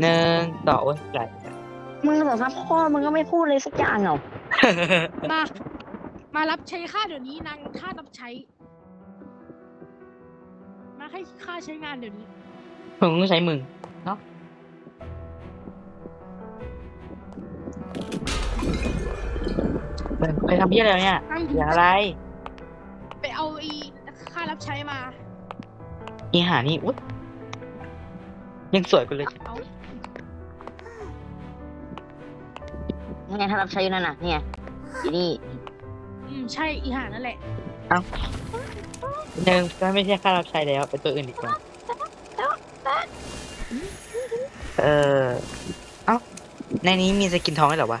หนึ่งสองโอ้ยไหล มึงสองสามข้อมึงก็ไม่พูดเลยสักอย่างเหรอมา มารับใช้ข้าเดี๋ยวนี้นางข้ารับใช้ มาให้ข้าใช้งานเดี๋ยวนี้มึงต้องใช้มึงเนาะไปทำยี่อะไรเนี่ยนั่งอย่างอะไรไปเอาอีข้ารับใช้มา อีหานี่อุ๊ยยังสวยกูเลย เอา นี่ไงถ้ารับใช้อยู่นั่นน่ะนี่ไงอีนี่ อืมใช่อีหานั่นแหละ หนึ่งก็ไม่ใช่ค่ารับใช้แล้วเป็นตัวอื่นดีกว่าเออเอ้าในนี้มีสกินทองด้วยเหรอวะ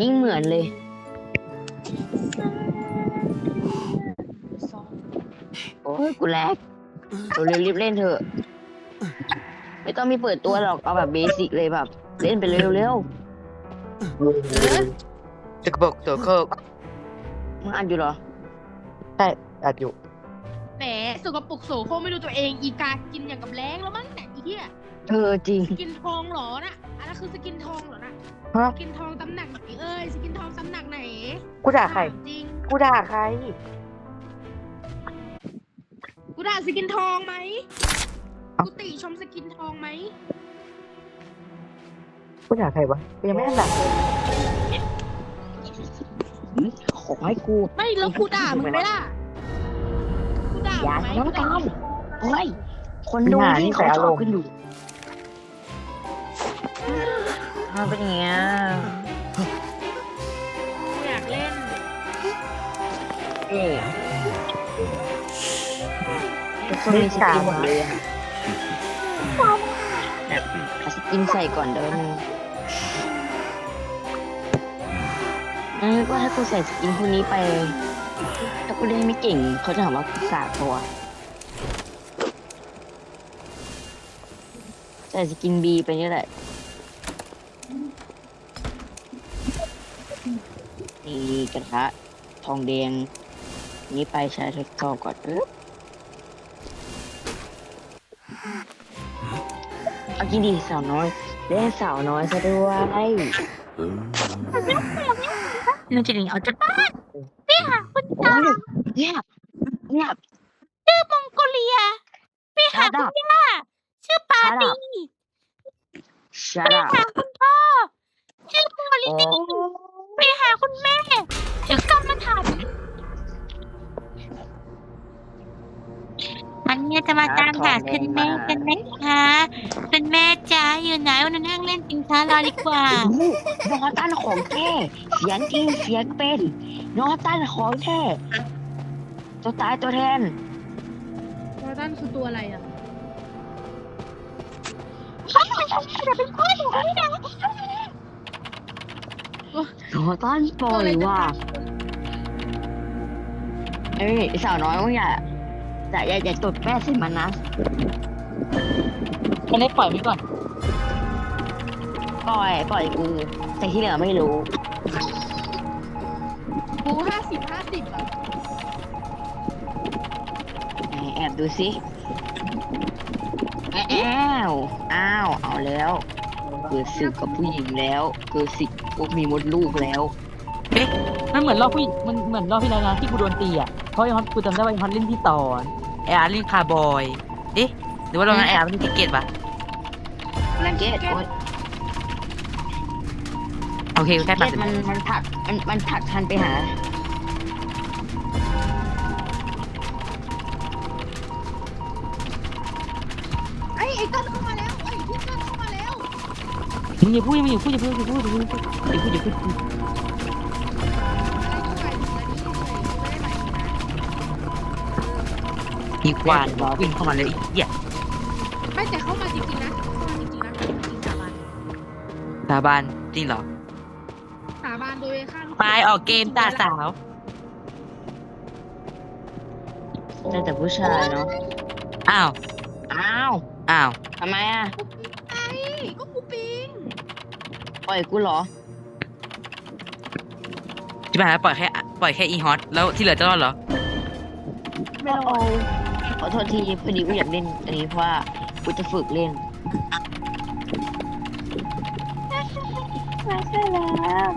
ยิ่งเหมือนเลยสองโอ้ยกูแลกเราเร็วรีบเล่นเถอะ ไม่ต้องมีเปิดตัวหรอกเอาแบบเบสิกเลยแบบ เล่นไปเร็วเร็วจะกระบอกตัวโคกๆมึงอ่านอยู่เหรอ ใช่อัดอยู่แหมสกปรกโสโครกไม่ดูตัวเอง อีกากินอย่างกับแรงแล้วมั้งเนี่ยอีเหี้ยเธอจริง สกินทองเหรอน่ะอันนั้นคือสกินทองเหรอน่ะฮะ สกินทองตำหนักไหนเอ้ยสกินทองตำหนักไหนกูด่าใครถมจริงกูด่าใครกูด่าสกินทองไหมเอ้า กูติชมสกินทองไหมกูด่าใครวะกูยังไม่ทันด่าเลยขอให้กูไม่แล้วกูด่ามึงไหมล่ะกูด่าอย่ามึงไหมทะเลาะกันกูด่าเฮ้ยคนดูที่เขาชอบกันอยู่มันเป็นอย่างเงี้ยกูอยากเล่นเอ๊ะทุกคนมีสกินหมดเลยอะ กินใส่ก่อนเดี๋ยวนึงเอ้ยว่าถ้ากูใส่สกินพวกนี้ไป ถ้ากูเล่นไม่เก่ง เขาจะถามว่ากูกากตัว ใส่สกินบีไปนี่แหละ นี่กระทะทองแดง นี่ไปใช้ทดสอบก่อนปึ๊บ เอากินดีสาวน้อยเล่นสาวน้อยซะด้วยนึกจริงเอาจะโอ้ยเนี่ยเนี่ยมองโกเลียไปชาดับชื่อปา Shut ตี up ชาดับหาคุณพ่อชื่อโพลิโอ้ตี้ไปหาคุณแม่ เดี๋ยวกลับมาถาม มันเนี่ยจะมาตามหาคุณแม่กันนะคะคุณแม่จ้าอยู่ไหนวันนั่งเล่นปิงช้ารอดีกว่า นอตันของแท้เสียงจริงเสียงเป็น นอตันของแท้ตัวตายตัวแทน โรตันคือตัวอะไรอะนอตันปล่อยว่ะเอ้ยไอ้สาวน้อยมึงอย่า อย่าอย่าอย่าตดแป้ใส่มันนะมันได้ปล่อยไว้ก่อน ปล่อยปล่อยกู แต่ที่เหลือไม่รู้ กูห้าสิบห้าสิบอะไหนแอบดูสิแอ้าวอ้าว เอาแล้ว เกิดศึกกับผู้หญิงแล้ว เกิดศึกพวกมีมดลูกแล้วมันเหมือนรอบผู้หญิงมันเหมือนรอบที่แล้วนะที่กูโดนตีอะ เพราะไอ้ฮอตกูจำได้ว่าไอ้ฮอตเล่นที่ต่อไอ้อาร์ตเล่นคาร์บอยเอ๊ะหรือว่าเรานั้นไอ้อาร์ตเล่นทิกเก็ตปะเล่นเกเกตตโอ๊ยโอเคแค่เกตัดตมันมันผลักมันมันผลักทันไปหา ไอ้ไอ้ต้นเข้ามาแล้วไอ้ที่ต้นเข้ามาแล้วมึงอย่าพูดมึงอย่าพูดอย่าพูดอย่าพูดอย่าพูดอย่าพูดอย่าพูด ด้หมายถึงนะมีควานวิ่งเข้ามาเลยไอ้เหี้ยไม่แต่เข้ามาจริงๆนะเข้ามาจริงๆนะจริงๆสาบานสาบานจริงเหรอสาบานโดยข้างไปออกเกมตาสาวแต่แต่ผู้ชายเนาะอ้าวอ้าวอ้าวทำไมอะไอ้ก็กูปิงปล่อยกูเหรอที่ผ่านมาปล่อยแค่ปล่อยแค่อีฮอตแล้วที่เหลือจะรอดเหรอไม่เอาอโทษทีพอดีกูอยากเล่นอันนี้เพราะว่ากูจะฝึกเล่นมาใช่แล้ว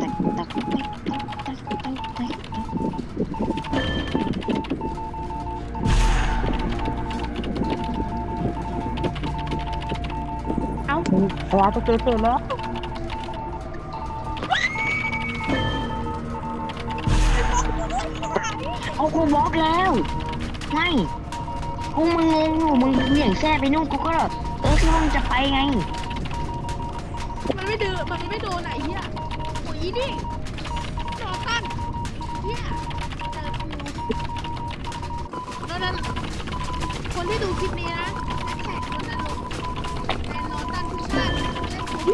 ตักตักตักตักตักตักตักไอ้อาร์ตจะเจอเสร็จแล้ว เอากูบล็อกแล้วไม่กูมึงงงอยู่มึงเหวี่ยงแซ่ไปนู่นกูก็เออคิดว่ามึงจะไปไง มันไม่เดือมันไม่โดนไหนเฮียโอ้ยอีนี่จอตันเฮียเจอกูแล้วนั้นคนที่ดูคลิปนี้นะแท็กคนนั้นลงแทนนอตันทุกชาติเล่นกู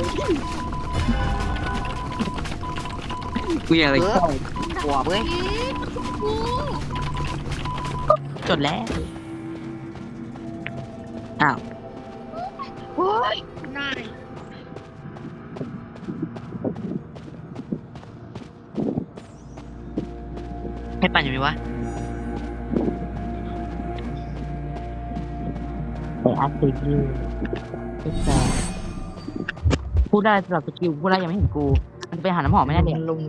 กูอยากอะไรเออหัวเว้ยอีกู จดแล้วอ้าวเฮ้ยนายให้ปั่นอยู่ไหมวะไอ้อาร์ตสกิลพูดได้สำหรับสกิลพูดได้ยังไม่เห็นกู มันไปหาน้ำหอมไม่ได้เลยลง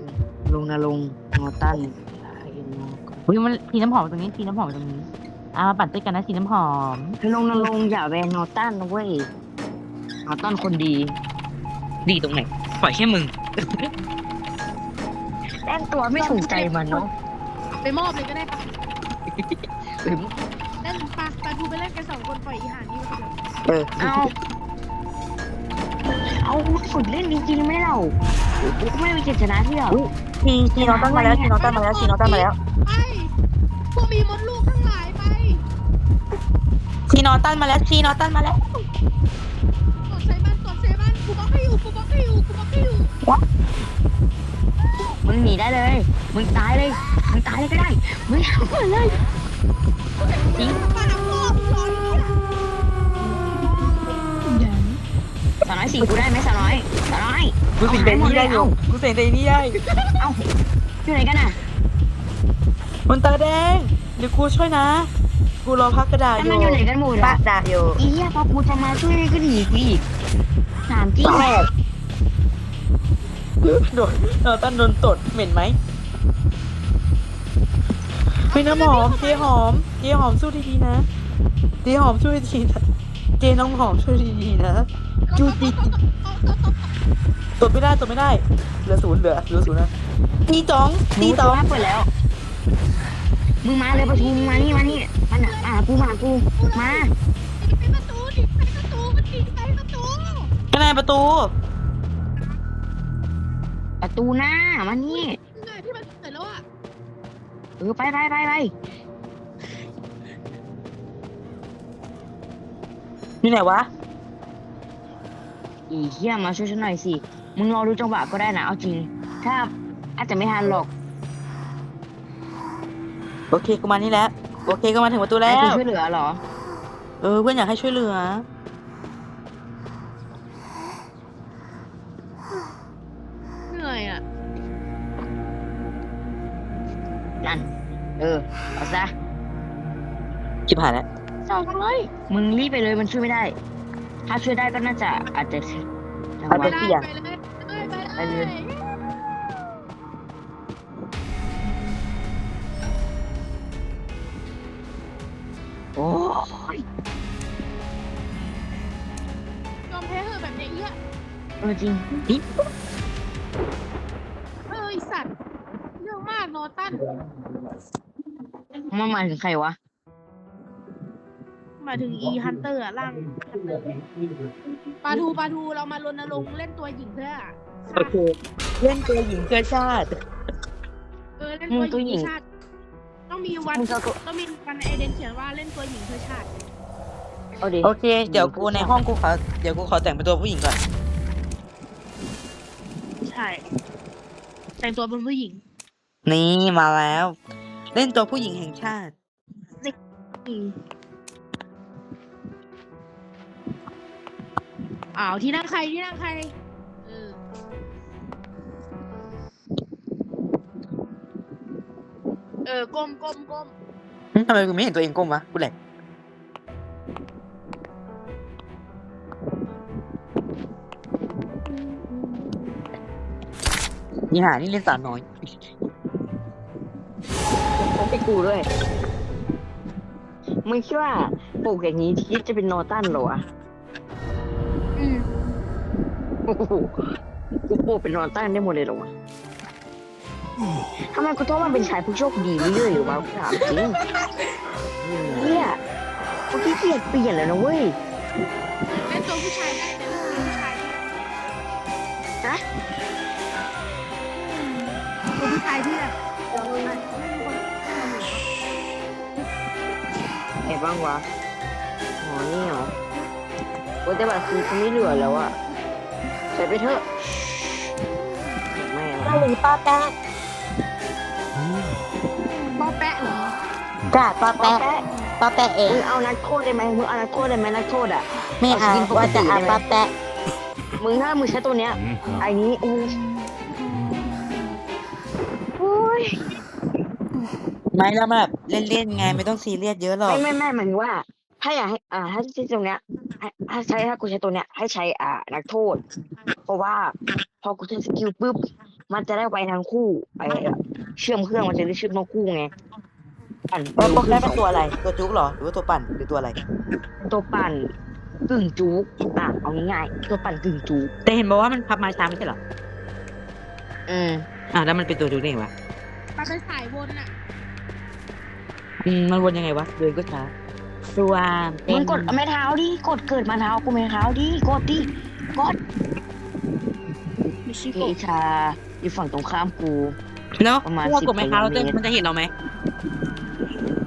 ลงนะลงนอตัน เฮ้ยมันทีน้ำหอมตรงนี้ทีน้ำหอมตรงนี้อ่ามาปั่นด้วยกันนะทีน้ำหอมลงนะลงอย่าแวนนอตันนะเว้ยนอตันคนดี ดีตรงไหนปล่อยแค่มึง แต่งตัวไม่ถูกใจมันเนาะไปมอบเลยก็ได้ปะเออ เล่นปะปะทูไปเล่นกันสองคนปล่อยอีหานี่มาเถอะเออเอาเอาฝึกเล่นจริงๆไหมเรากูก็ไม่มีเจตนาที่แบบ ทีทีน้องตั้งมาแล้วทีน้องตั้งมาแล้วทีน้องตั้งมาแล้ว ไปพวก มีมดลูกทั้งหลายไปทีน้องตั้งมาแล้วทีน้องตั้งมาแล้วกดใส่มันกดใส่มันกูบล็อกให้อยู่กูบล็อกให้อยู่กูบล็อกให้อยู่มึงหนีได้เลย มึงตายเลย มึงตายเลยก็ได้ มึงทำอะไรเลย จริง ปาดับโลกรออยู่เนี่ยสาวน้อยสิงกูได้ไหมสาวน้อยสาวน้อยกูเสียงใจนี่ได้อยู่กูเสียงใจนี่ได้ เอ้าอยู่ไหนกันน่ะ มันตาแดง เดี๋ยวกูช่วยนะ กูรอพักกระดาษแล้วอยู่ มันอยู่ไหนกันหมดปะอะดาษอยู่อีเหี้ยพอกูจะมาช่วยก็หนีกูอีกถามจริงแรกโดนเออตั้นโดนตดเหม็นไหมเฮ้ยน้ำหอมเจ๊หอมเจ๊หอมสู้ดีๆนะเจ๊หอมช่วยดีๆนะเจ๊น้องหอมช่วยดีๆนะจูจีตดไม่ได้ตดไม่ได้เหลือศูนย์เหลือเหลือศูนย์นะตีตองตีตองรู้ตัวเปิดแล้ว มึงมาเลยประทุมมานี่มานี่มันอะมาหากูมาหากูมาไปประตูดิไปประตูมันดิไปประตูข้างในประตู ประตูหน้ามานี่ไงที่มันเสร็จแล้วอะเออไปไปไปไปอยู่ไหนวะ อีเหี้ยมาช่วยฉันหน่อยสิ มึงรอดูจังหวะก็ได้นะเอาจริง ถ้าอาจจะไม่ทันหรอก โอเคกูมานี่แล้วโอเคก็มาถึงประตูให้แล้ว กูช่วยเหลือเหรอ เออเพื่อนอยากให้ช่วยเหลือ เหนื่อยอะ นั่น เออ เอาซะ ชิบหายแล้วสองร้อยมึงรีบไปเลยมันช่วยไม่ได้ ถ้าช่วยได้ก็น่าจะอาจจะจังหอาจวะจะเสี่ยงไปเลยไปเลยไปเลย เออจริงเออไอสัตว์เรื่องมากนอตันมันหมายถึงใครวะมาถึงอีฮันเตอร์อะร่างปลาทูปลาทูเรามารณรงค์เล่นตัวหญิงเพื่อโอเคเล่นตัวหญิงเพื่อชาติ เออเล่นมึตัวงหตัวหญิญิงเพื่องชาติ ต้องมีวันมึงจะตัว ต้องมีวันไอเดนเขียนว่าเล่นตัวหญิงเพื่อชาติ เอาดิ โอเค เดี๋ยวกูในห้องกูขอเดี๋ยวกูขอแต่งเป็นตัวผู้หญิงก่อนใช่ แต่งตัวเป็นผู้หญิง นี่มาแล้ว เล่นตัวผู้หญิงแห่งชาติ อืมอ้าวที่นั่งใครที่นั่งใคร เออ เออก้มก้มก้มหึทำไมกูไม่เห็นตัวเองก้มวะ กูแหลก นี่หานี่เล่นสาวน้อยผมไปกูด้วยมึงคิดว่าปลูกอย่างนี้คิดจะเป็นนอตันเหรอวะอืมโอ้โหกูปลูกเป็นนอตันได้หมดเลยเหรอวะทำไมกูต้องมาเป็นชายผู้โชคดีเรื่อยๆหรือวะกูถามจริงเนี่ยกูขี้เกียจเปลี่ยนแล้วนะเว้ยเล่นตัวผู้ชายได้เล่นตัวผู้ชายฮะตัวผู้ชายที่แบบไหนบ้างวะอ๋อนี่เหรอโอ้แต่แบบคือกูไม่เหลือแล้วอะใส่ไปเถอะไม่เอาป้าหรือป้าแป๊ะป้อแปะเหรอจ้าป้าป๊อแป๊ะแปะป้าแป๊ะเองมึงเอานักโทษได้ไหมมึงเอานักโทษได้ไหมนักโทษอะไม่เอาว่าจะเอาป้าแป๊ะมึงถ้ามึงใช้ตัวเนี้ยไอ้นี้ ไม่แล้วแบบเล่นๆไงไม่ต้องซีเรียสเยอะหรอก ไม่ไม่ไม่หมายถึงว่า ถ้าอยากให้ อ่า ถ้าใช้ตรงเนี้ยให้ถ้าใช้ถ้ากูใช้ตัวเนี้ยให้ใช้อ่า นักโทษ เพราะว่าพอกูใช้สกิลปุ๊บมันจะได้ไปทั้งคู่ไปเชื่อมเครื่องมันจะได้เชื่อมทั้งคู่ไงปั่นว่าโปรแกรมสเป็นองตัวอะไร ตัวจุกเหรอ หรือว่าตัวปั่น หรือตัวอะไร ตัวปั่นกึ่งจุกอะเอาง่ายๆตัวปั่นกึ่งจุกแต่เห็นบอกว่ามันพับไม้ช้าไม่ใช่เหรอ อืม อ่าแล้วมันเป็นตัวจุกได้ไงวะ มันเป็นสายวนอะ อืมมันวนยังไงวะเดินก็ช้าตัวเป็มึนงกดไม่เท้าดิ กดเกิดมาเท้ากูไม่เท้าดิ กดดิ กดมิชิเกโกะชาอยู่ฝั่งตรงข้ามกู แล้วประมาณพวกกดไม้เท้า10เราจะกิโลเมตร มันจะเห็นเราไหม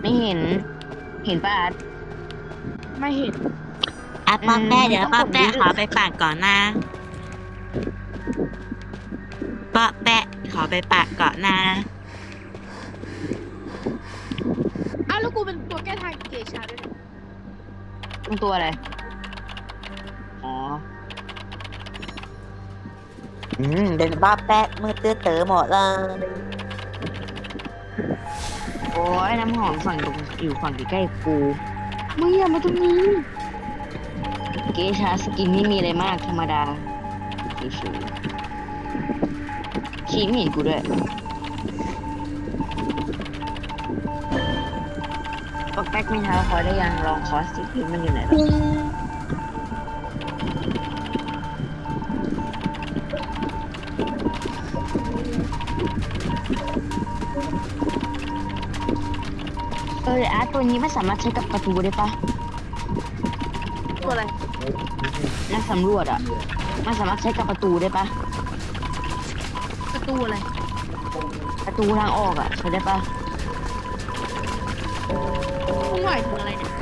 ไม่เห็น เห็นปะอาร์ต ไม่เห็นอะป้าแป๊ะอืมเดี๋ยวป้าแป๊ะต้องกดดิขอไปปากก่อนนะป้าแป๊ะขอไปปากก่อนนะ อ้าว แล้วกูเป็นตัวแก้ทางเกชาด้วยนะเป็นตัวอะไร อ๋อ อืมเป็นบ้าแป๊ะมือเตื้อเต๋อหมดเลยโอ้ยน้ำหอมฝั่งตรงอยู่ฝั่งใกล้ๆกูมึงอย่ามาตรงนี้ เกชาสกินไม่มีอะไรมากธรรมดาเฉยๆชี้ไม่เห็นกูด้วย ไม่เท้าคอยได้ยังลองคอสสิมันอยู่ไหนแล้วเอออาร์ตตัวนี้ไม่สามารถใช้กับประตูได้ปะตัวอะไรนักสำรวจอะมันสามารถใช้กับประตูได้ปะประตูอะไร ประตูทางออกอะใช้ได้ปะมึง หมายถึงอะไรเนี่ย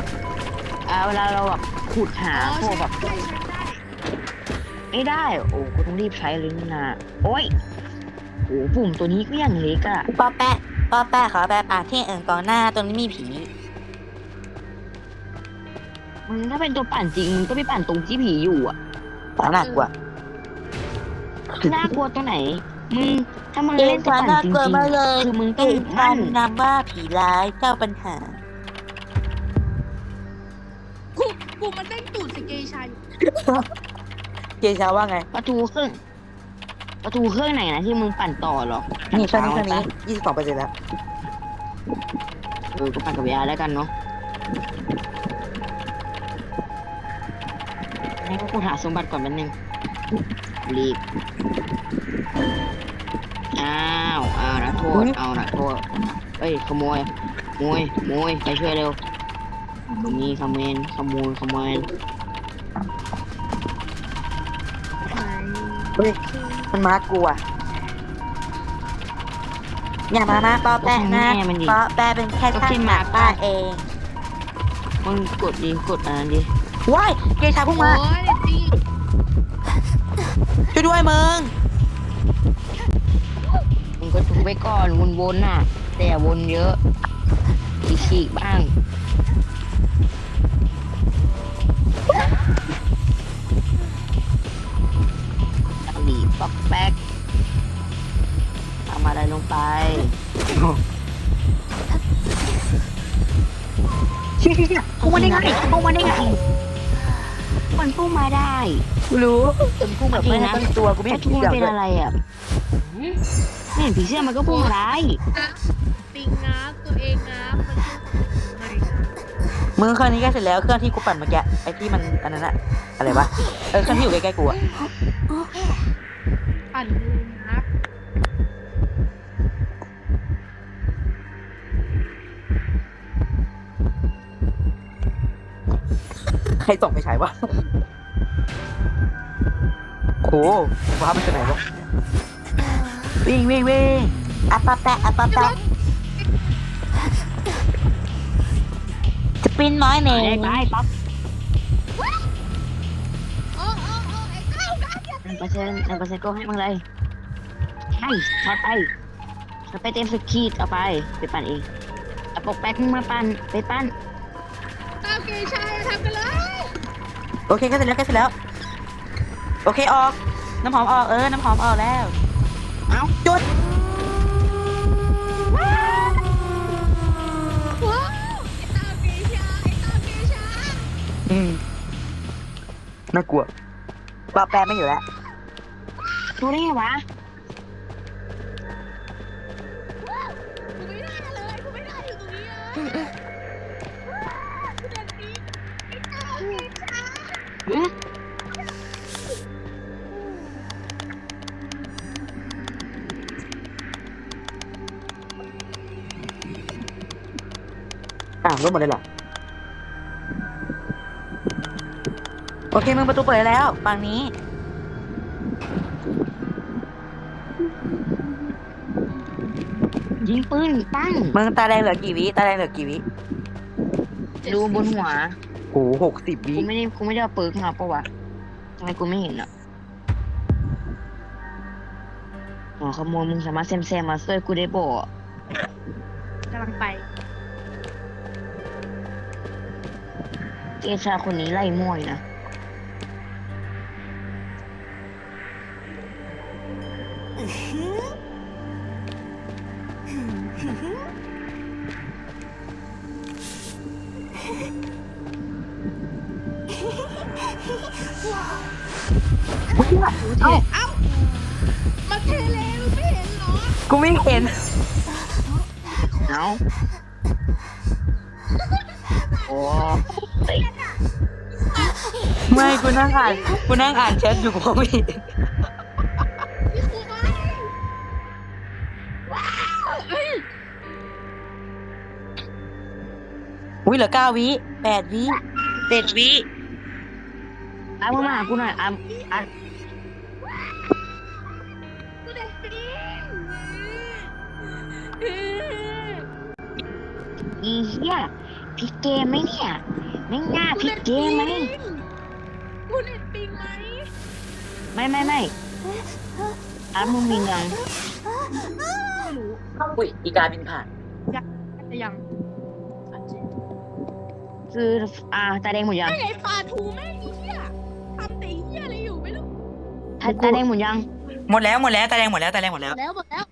อ่าเวลาเราแบบขุดหาอ๋อพวกใช่แบบใช่ใช่ได้ไม่ได้ โอ้กูต้องรีบใช้เลยนี่นะโอ้ยโอ้ปุ่มตัวนี้ก็ยังเล็กอะป้าแป๊ะป้าแป๊ะขอไปปากที่อื่นก่อนหน้าตรงนี้มีผีมึงถ้าเป็นตัวปั่นจริงมึงก็ไปปั่นตรงที่ผีอยู่อะตาหนักกว่าน่ากลัวตัวไหน มึงถ้ามึงเกเล่นตัวชาปั่นน่าจริงกลัวมากเลยๆคือมึงเกต้องชามั่นนำว่าผีร้ายเจ้าปัญหา กูกูมันเด้งตูดสเกชาอยู่เกชาว่าไง ประตูเครื่องประตูเครื่องไหนนะที่มึงปั่นต่อเหรอนี่เครื่องนี้เคปั่รื่องช้านี้ยี่สิบสองเปอร์เซ็นต์แล้ว เออก็ปั่นกับยาแล้วกันเนาะให้พวกกูหาสมบัติก่อนแป๊บนึงรีบอ้าวอ้าวนักโทษเอานักโทษเอ้ยขโมยขโมยขโมยไปช่วยเร็ว มีขโมยขโมยขโมยมันมากูอะอย่ามามาป้าแป๊ะนะแม่มันดิป้าแป๊ะเป็นแค่ก็ช่างที่หมามาป้าเองมึงกดดิกดอันนั้นดิว้ายเกชาพุ่งมาโอ้ยเด็ดดีช่วยด้วยมึงมึงก็ถูไปก่อนวนๆน่ะ แต่อย่าวนเยอะฉีกๆบ้าง ดีป๊อกแป๊กทำอะไรลงไปเชี่ยเชี่ยเชี่ยพุ่งมาได้ไงพุ่งมาได้ไง มันพุ่งมาได้กูรู้เป็นพุ่งแบบไม่ให้ตั้งตัวกูไม่ถ้าเห็นทุ่งเสีมันยงเป็นเลยอะไรอะไม่เห็นผีเสื้อมันก็พุ่งมาได้ ปิงนะตัวเองนะมันคือไม่นะมึงเครื่องนี้ก็เสร็จแล้วเครื่องที่กูปั่นเมื่อกี้ไอ้ที่มันอันนั้นอะอะไรวะเออเครื่องที่อยู่ใกล้ๆกูอะปั่นมือนะใครส่งไปใช้วะโอ้ว้ามันจะไหนวะวิ่งวิ่งวิ่งอัปปะแปะอัปปะแปะ จะปิ้นน้อยเมไปงไปป๊อปโอ้โอ้โอ้ไอ้เก้านะอย่าหนึ่งเปอร์เซ็นต์หนึ่งเปอร์เซ็นต์ก็ให้มึงเลยให้ช็อตไปช็อตไปเต็มสุดขีดเอาไปไปปั่นเองเอาปกแป๊กมึงมาปั่นไปปั่นตามเกย์ชายทำกันเลยโอเคก็เสร็จแล้วก็เสร็จแล้ว โอเคออก น้ำหอมออกเออ น้ำหอมออกแล้ว เอ้าจุด น่ากลัวปลาแปรไม่อยู่แล้วดูได้ไงวะกูไม่ได้เลยกูไม่ได้อยู่ตรงนี้เลยกูเดินหนีไอ้ตามเกย์ชายเอ๊ะอะรู้หมดเลยเหรอ โอเคมึงประตูเปิดแล้วฝั่งนี้ยิงปืนปั้งมึงตาแดงเหลือกี่วิตาแดงเหลือกี่วิดูบนหัวโอ้หกสิบวิกูไม่ได้กูไม่ได้เอาปืนมาปะวะทำไมกูไม่เห็นอะหัวขโมยมึงสามารถแซมแซมมาช่วยกูได้บ่กำลังไปเกชาคนนี้ไล่มวยนะ เอ้าเอ้ามาเทเลมึงไม่เห็นเหรอกูไม่เห็น เอาโอ้ไม่กูนั่งอ่านกูนั่งอ่านแชทอยู่กูมองไม่เห็นนี่ครูไหมว้าวเอ้ยอุ้ยเหลือเก้าวิแปดวิเจ็ดวิอามึงมาหากูหน่อยอามอะกูเเหี้ยพลิกเกมไหมเนี่ยไม่ง่าพลิกเกมไหมกูเด็กปิงไหมไม่ไม่ไม่อามึงมียังไม่รู้อุ้ยอีกาบินผ่านแต่ยังอาจจะคืออ่าตาแดงหมดยังไม่ไงปลาทูแม่งไอ้เหี้ยทำแต่ไอ้เหี้ยอะไรอยู่ไม่รู้ตาตาแดงหมดยัง หมดแล้วหมดแล้วตาแดงหมดแล้วตาแดงหมดแล้วแล้วหมดแล้ว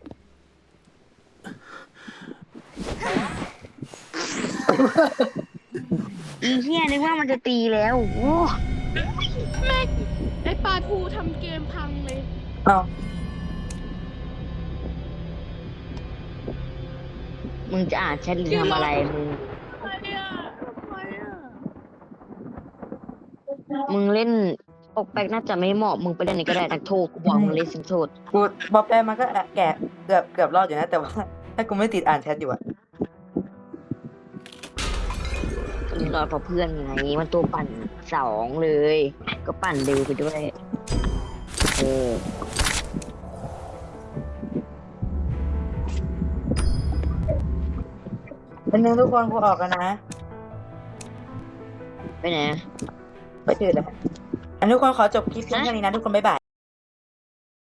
อีเหี้ยนึกว่ามันจะตีแล้วโอ้แม่งไอ้ปลาทูทำเกมพังเลยอ้าวมึงจะอ่านแชทหรือทำอะไรมึงทำไมอะทำไมอะมึงเล่นปกแป๊กน่าจะไม่เหมาะมึงไปเล่นนี่ก็ได้นักโทษกูบอกมึงเล่นสิงโทษกูบอแปรมันก็แกะเกือบเกือบรอดอยู่นะ แต่ว่า ถ้ากูไม่ติดอ่านแชทอยู่อะ มึงรอเพราะเพื่อนไง มันตัวปั่นสองเลย ก็ปั่นเร็วไปด้วยเออเป็นหนึ่งทุกคนกูออกกันนะ ไปไหนไปตื่นแล้วอันทุกคนขอจบคลิปเพียงเท่านี้นะ ทุกคนบ๊ายบาย